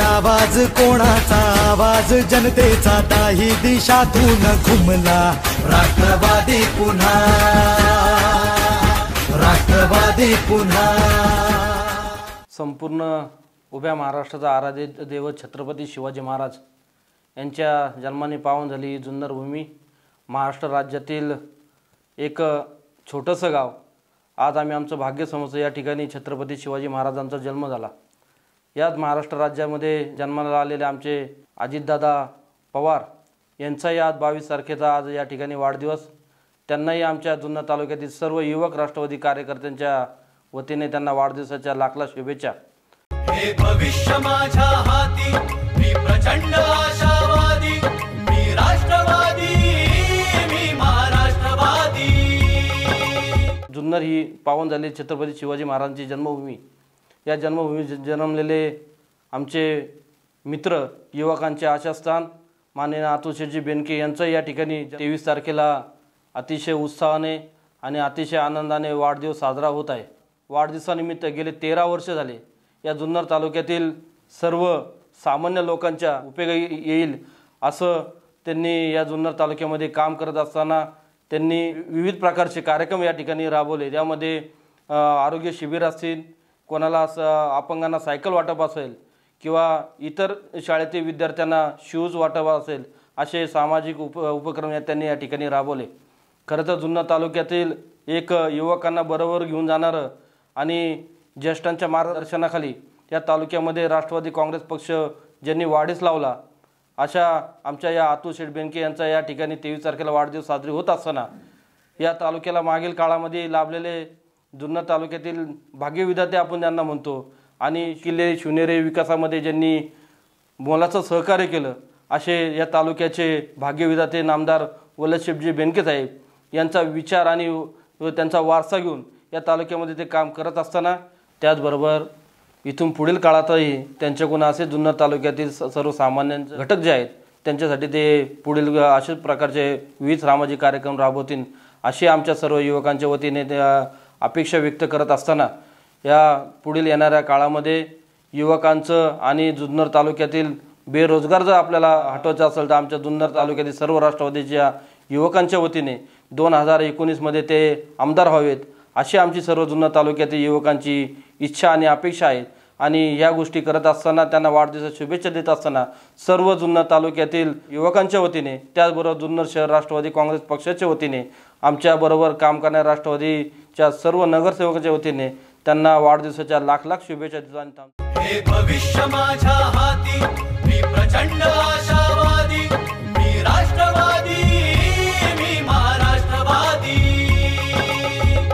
आवाज कोणाचा आवाज? जनतेचा ताही दिशातून घुमला. राष्ट्रवादी पुन्हा. राष्ट्रवादी पुन्हा. संपूर्ण उभ्या महाराष्ट्राचा आराध्य दैवत छत्रपती शिवाजी महाराज यांच्या जन्माने पावन झाली ही जुन्नर भूमी. महाराष्ट्र राज्यातील एक छोटंसं गाव. आज आम्ही आमचं भाग्य समजतो या ठिकाणी छत्रपती शिवाजी महाराजांचा जन्म झाला. याच महाराष्ट्र राज्यामध्ये जन्माला आलेले आमचे अजितदादा पवार यांचाही आज बावीस तारखेचा आज या ठिकाणी वाढदिवस. त्यांनाही आमच्या जुन्नर तालुक्यातील सर्व युवक राष्ट्रवादी कार्यकर्त्यांच्या वतीने त्यांना वाढदिवसाच्या लाख लाख शुभेच्छा. हे भविष्य माझ्या हाती मी प्रचंड आशावादी मी राष्ट्रवादी मी महाराष्ट्रवादी. जुन्नर ही पावन झालेली छत्रपती शिवाजी महाराजांची जन्मभूमी. या जन्मभूमीत जन्मलेले आमचे मित्र युवकांचे आशास्थान माननीय आतुशेजी बेनके यांचं या ठिकाणी तेवीस तारखेला अतिशय उत्साहाने आणि अतिशय आनंदाने वाढदिवस साजरा होत आहे. वाढदिवसानिमित्त गेले तेरा वर्ष झाले. या जुन्नर तालुक्यातील सर्व सामान्य लोकांच्या उपयोगी येईल असं त्यांनी या जुन्नर तालुक्यामध्ये काम करत असताना त्यांनी विविध प्रकारचे कार्यक्रम या ठिकाणी राबवले. त्यामध्ये आरोग्य शिबिर असतील कोणाला असं अपंगांना सायकल वाटप असेल किंवा इतर शाळेतील विद्यार्थ्यांना शूज वाटप असेल असे सामाजिक उप उपक्रम या त्यांनी या ठिकाणी राबवले. खरं तर जुन्नर तालुक्यातील एक युवकांना बरोबर घेऊन जाणारं आणि ज्येष्ठांच्या मार्गदर्शनाखाली या तालुक्यामध्ये राष्ट्रवादी काँग्रेस पक्ष ज्यांनी वाढीस लावला अशा आमच्या या आतू शेठ बेनके यांचा या ठिकाणी तेवीस तारखेला वाढदिवस साजरी होत असताना या तालुक्याला मागील काळामध्ये लाभलेले जुन्नर तालुक्यातील भाग्यविधाते आपण त्यांना म्हणतो. आणि किल्ले शिवनेरे विकासामध्ये ज्यांनी मोलाचं सहकार्य केलं असे या तालुक्याचे भाग्यविधाते नामदार वल्लभशेठजी बेनके साहेब यांचा विचार आणि त्यांचा वारसा घेऊन या तालुक्यामध्ये ते काम करत असताना त्याचबरोबर इथून पुढील काळातही त्यांच्याकडून असे जुन्नर तालुक्यातील स- सर्वसामान्य घटक जे आहेत त्यांच्यासाठी ते पुढील अशाच प्रकारचे विविध सामाजिक कार्यक्रम राबवतील अशी आमच्या सर्व युवकांच्या वतीने त्या अपेक्षा व्यक्त करत असताना या पुढील येणाऱ्या काळामध्ये युवकांचं आणि जुन्नर तालुक्यातील बेरोजगार जर आपल्याला हटवायचं असेल तर आमच्या जुन्नर तालुक्यातील सर्व राष्ट्रवादीच्या युवकांच्या वतीने दोन हजार एकोणीसमध्ये ते आमदार व्हावेत अशी आमची सर्व जुन्नर तालुक्यातील युवकांची इच्छा आणि अपेक्षा आहे. आणि या गोष्टी करत असताना त्यांना वाढदिवसाच्या शुभेच्छा देत असताना सर्व जुन्नर तालुक्यातील युवकांच्या वतीने त्याचबरोबर जुन्नर शहर राष्ट्रवादी काँग्रेस पक्षाच्या वतीने आमच्याबरोबर काम करणाऱ्या राष्ट्रवादीच्या सर्व नगरसेवकांच्या वतीने त्यांना वाढदिवसाच्या लाख लाख शुभेच्छा देतो आणि भविष्य माझ्या हाती प्रचंड आशा